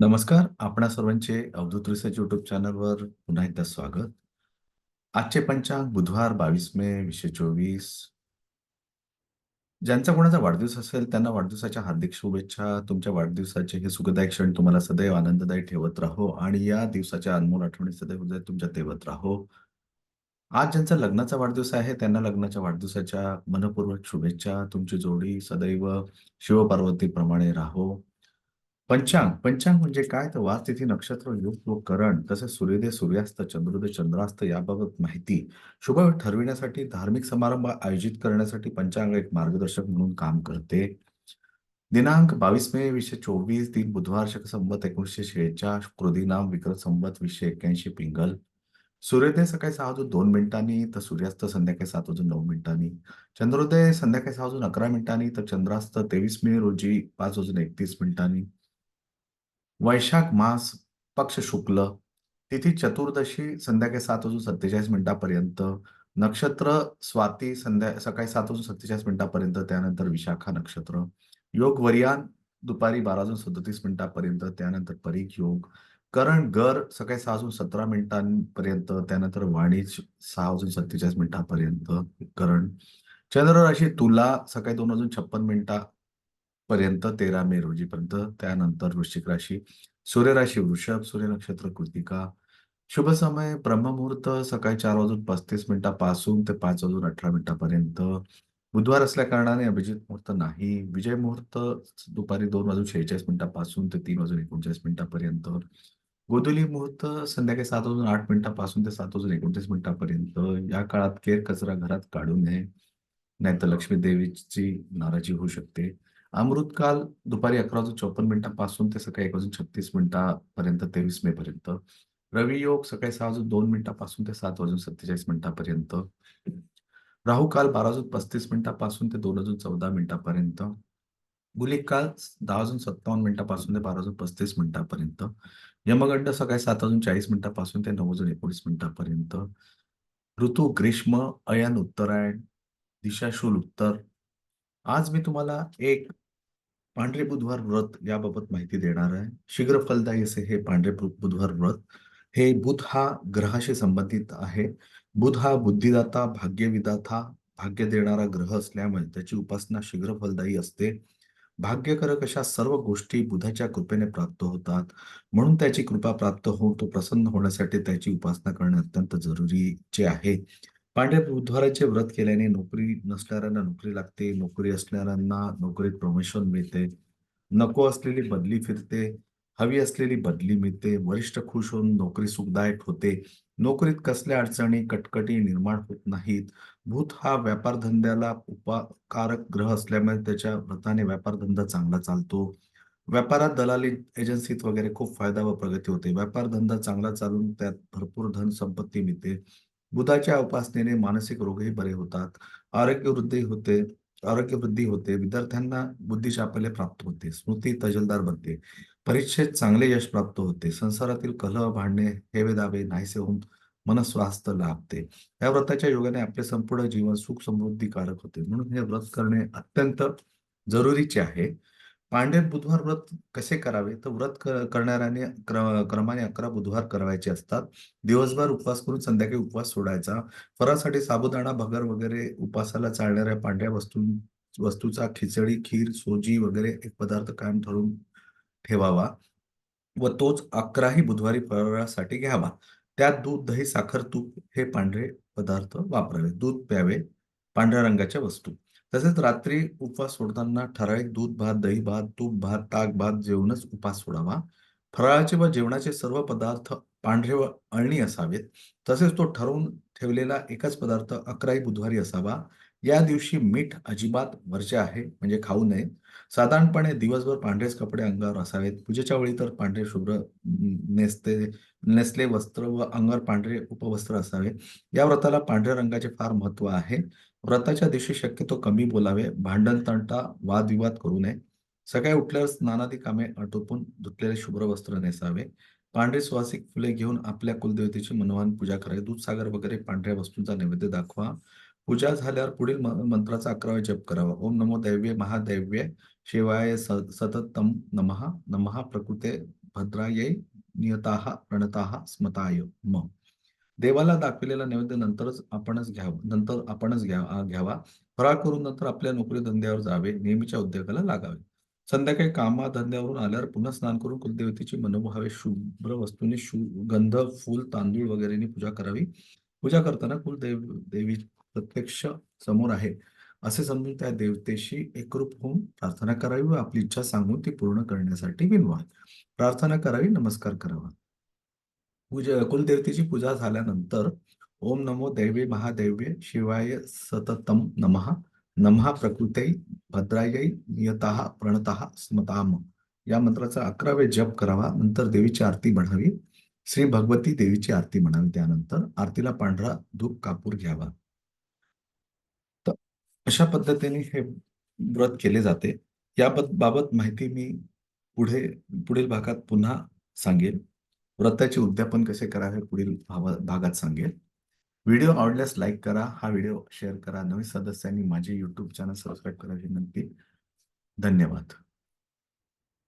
नमस्कार. आपणा सर्वांचे अवधूत रिसर्च युट्यूब चॅनलवर पुन्हा एकदा स्वागत. आजचे पंचांग बुधवार बावीस मे वीसशे चोवीस. ज्यांचा कोणाचा वाढदिवस असेल त्यांना वाढदिवसाच्या हार्दिक शुभेच्छा. तुमच्या वाढदिवसाचे हे सुखदायक क्षण तुम्हाला सदैव आनंददायी ठेवत राहो आणि या दिवसाच्या अनमोल आठवणी सदैव तुमच्या देवत राहो. आज ज्यांचा लग्नाचा वाढदिवस आहे त्यांना लग्नाच्या वाढदिवसाच्या मनपूर्वक शुभेच्छा. तुमची जोडी सदैव शिवपार्वतीप्रमाणे राहो. पंचांग. पंचांग म्हणजे काय? तर वार तिथी नक्षत्र योग व करण तसेच सूर्योदय सूर्यास्त चंद्रोदय चंद्रास्त याबाबत माहिती. शुभ ठरविण्यासाठी धार्मिक समारंभ आयोजित करण्यासाठी पंचांग एक मार्गदर्शक म्हणून काम करते. दिनांक बावीस मे वीसशे चोवीस दिन बुधवार शक संबत एकोणीसशे शेहेचाळीस क्रोधी नाम विक्रम संबत वीसशे एक्क्याऐंशी पिंगल. सूर्योदय सकाळी सहा वाजून दोन मिनिटांनी तर सूर्यास्त संध्याकाळी सात वाजून नऊ मिनिटांनी. चंद्रोदय संध्याकाळी सहा वाजून अकरा मिनिटांनी तर चंद्रास्त तेवीस मे रोजी पाच वाजून एकतीस मिनिटांनी. वैशाख मास पक्ष शुक्ल तिथी चतुर्दशी संध्याकाळी सात वाजून सत्तेचाळीस मिनिटापर्यंत नक्षत्र स्वाती संध्या सकाळी सात वाजून सत्तेचाळीस मिनिटापर्यंत त्यानंतर विशाखा नक्षत्र योग वरियान दुपारी बारा वाजून सदतीस मिनिटापर्यंत त्यानंतर परीख योग करण गर सकाळी सहा वाजून सतरा मिनिटांपर्यंत त्यानंतर वाणिज्य सहा वाजून सत्तेचाळीस मिनिटापर्यंत करण चंद्र राशी तुला सकाळी दोन वाजून छप्पन मिनिटा पर्यंत तेरा मे रोजीपर्यंत त्यानंतर वृश्चिक राशी सूर्य राशी वृषभ सूर्य नक्षत्र कृतिका. शुभ समय ब्रह्ममुहूर्त सकाळी चार वाजून पस्तीस मिनिटापासून ते पाच वाजून अठरा मिनिटापर्यंत. बुधवार असल्या कारणाने अभिजित मुहूर्त नाही. विजय मुहूर्त दुपारी दोन वाजून शेहेचाळीस मिनिटापासून ते तीन वाजून एकोणचाळीस मिनिटापर्यंत. गोधुली मुहूर्त संध्याकाळी सात वाजून आठ मिनिटापासून ते सात वाजून एकोणतीस मिनिटापर्यंत. या काळात केर कचरा घरात काढू नये. नाहीतर लक्ष्मी देवीची नाराजी होऊ शकते. अमृतकाल दुपारी अकरा वाजून चौपन्न मिनिटांपासून ते सकाळी एक वाजून छत्तीस मिनिटापर्यंत तेवीस मे पर्यंत रवी योग सकाळी सहा वाजून दोन मिनिटापासून ते सात वाजून सत्तेचाळीस मिनिटापर्यंत. राहू काल बारा वाजून पस्तीस मिनिटापासून ते दोन वाजून चौदा मिनिटापर्यंत. गुलिक काल दहा वाजून सत्तावन्न मिनिटापासून ते बारा वाजून पस्तीस मिनिटापर्यंत. यमगंड सकाळी सात वाजून चाळीस मिनिटापासून ते नऊ वाजून एकोणीस मिनिटापर्यंत. ऋतू ग्रीष्म अयन उत्तरायण दिशाशूल उत्तर. आज मी तुम्हाला एक पांढरे बुधवार व्रत याबाबत माहिती देणार आहे. शीघ्र फलदायी असे हे पांढरे बुधवार व्रत. हे बुध हा ग्रहाशी संबंधित आहे. बुध हा बुद्धिदाता भाग्यविदाता भाग्य देणारा ग्रह असल्यामुळे त्याची उपासना शीघ्र फलदायी असते. भाग्यकारक अशा सर्व गोष्टी बुधाच्या कृपेने प्राप्त होतात. म्हणून त्याची कृपा प्राप्त होऊन तो प्रसन्न होण्यासाठी त्याची उपासना करणे अत्यंत जरुरीचे आहे. पांढऱ्या बुधवाराचे व्रत केल्याने नोकरी नसणाऱ्यांना नोकरी लागते नोकरी असणाऱ्यांना नोकरीत प्रमोशन मिळते. नको असलेली बदली फिरते हवी असलेली बदली मिळते वरिष्ठ खुश होऊन नोकरी सुखदायक होते. नोकरीत कसल्या अडचणी कटकटी निर्माण होत नाहीत. भूत हा व्यापार धंद्याला उपकारक ग्रह असल्यामुळे त्याच्या व्रताने व्यापार धंदा चांगला चालतो. व्यापारात दलाली एजन्सीत वगैरे खूप फायदा व प्रगती होते. व्यापार धंदा चांगला चालून त्यात भरपूर धन संपत्ती मिळते. बुधाच्या उपासनेने मानसिक रोगही बरे होतात आरोग्य वृद्धी होते आरोग्य वृद्धी होते विद्यार्थ्यांना बुद्धिशापल्य प्राप्त होते स्मृती तजलदार बनते परीक्षेत चांगले यश प्राप्त होते संसारातील कलह भांडणे हेवे दावे नाहीसे होऊन मनस्वास्थ लाभते. या व्रताच्या योगाने आपले संपूर्ण जीवन सुख समृद्धीकारक होते. म्हणून हे व्रत करणे अत्यंत जरुरीचे आहे. पांढरे बुधवार व्रत कसे करावे? तर व्रत करणाऱ्याने क्रमाने अकरा बुधवार करायचे असतात. दिवसभर उपवास करून संध्याकाळी उपवास सोडायचा. फरासाठी साबुदाणा भगर वगैरे उपवासाला चालणाऱ्या पांढऱ्या वस्तू वस्तूचा खिचडी खीर सोजी वगैरे एक पदार्थ कायम ठरवून ठेवावा व तोच अकराही बुधवारी फरासाठी घ्यावा. त्यात दूध दही साखर तूप हे पांढरे पदार्थ वापरावे. दूध प्यावे पांढऱ्या रंगाच्या वस्तू. तसेच रात्री उपवास सोडताना ठराविक दूध भात दही भात तूप भात ताक भात जेवणच उपवास सोडावा. फराळाचे व जेवणाचे सर्व पदार्थ पांढरे व अळणी असावेत. तसेच तो ठरवून ठेवलेला एकच पदार्थ अकराही बुधवारी असावा. या दिवशी मीठ अजिबात वर्ज्य आहे म्हणजे खाऊ नये. साधारणपणे दिवसभर पांढरेच कपडे अंगावर असावेत. पूजेच्या वेळी तर पांढरे शुभ्र नेसते नेसले वस्त्र व अंगावर पांढरे उपवस्त्र असावे. या व्रताला पांढऱ्या रंगाचे फार महत्त्व आहे. व्रताच्या दिवशी शक्यतो कमी बोलावे भांडण तंटा वादविवाद करू नये. सकाळी उठल्यावर स्नानादी कामे आटोपून धुतलेले शुभ्र वस्त्र नेसावे. पांढरे सुवासिक फुले घेऊन आपल्या कुलदेवतेची मनोहन पूजा करावी. दूधसागर वगैरे पांढऱ्या वस्तूंचा नैवेद्य दाखवा. पूजा झाल्यावर पुढील मंत्राचा अकरावा जप करावा. ओम नमो दैव्य महादैव्य शिवाय सततम नमहा नमहा प्रकृते भद्रायै नियताः प्रणताः स्मताय म. देवाला दाखविलेला नैवेद्य नंतरच आपणच घ्यावं नंतर आपणच घ्या घ्यावा. फराळ करून नंतर आपल्या नोकरी धंद्यावर जावे नेहमीच्या उद्योगाला लागावे. संध्याकाळी कामा धंद्यावरून आल्यावर पुन्हा स्नान करून कुलदेवतेची मनोभावे शुभ्र वस्तूंनी शु गंध फूल तांदूळ वगैरेने पूजा करावी. पूजा करताना कुलदेव देवी प्रत्यक्ष समोर आहे. असे समजून त्या देवतेशी एकरूप होऊन प्रार्थना करावी व आपली इच्छा सांगून ती पूर्ण करण्यासाठी विनवा. प्रार्थना करावी नमस्कार करावा. पूजा कुलदेवतेची पूजा झाल्यानंतर ओम नमो दैवे महादैव्य शिवाय सततम नमः. नमः प्रकृतै भद्रायै नियताः प्रणतः स्मताम. या मंत्राचा अकरावे जप करावा नंतर देवीची आरती म्हणावी. श्री भगवती देवीची आरती म्हणावी त्यानंतर आरतीला पांढरा धूप कापूर घ्यावा. अशा पद्धतीने हे व्रत केले जाते. याबाबत माहिती मी पुढे पुढील भागात पुन्हा सांगेल व्रताचे उद्यापन कसे करावे पुढील भावा- भागात सांगेल व्हिडिओ आवडल्यास लाईक करा हा व्हिडिओ शेअर करा. नवीन सदस्यांनी माझे युट्यूब चॅनल सबस्क्राईब करायची विनंती. धन्यवाद.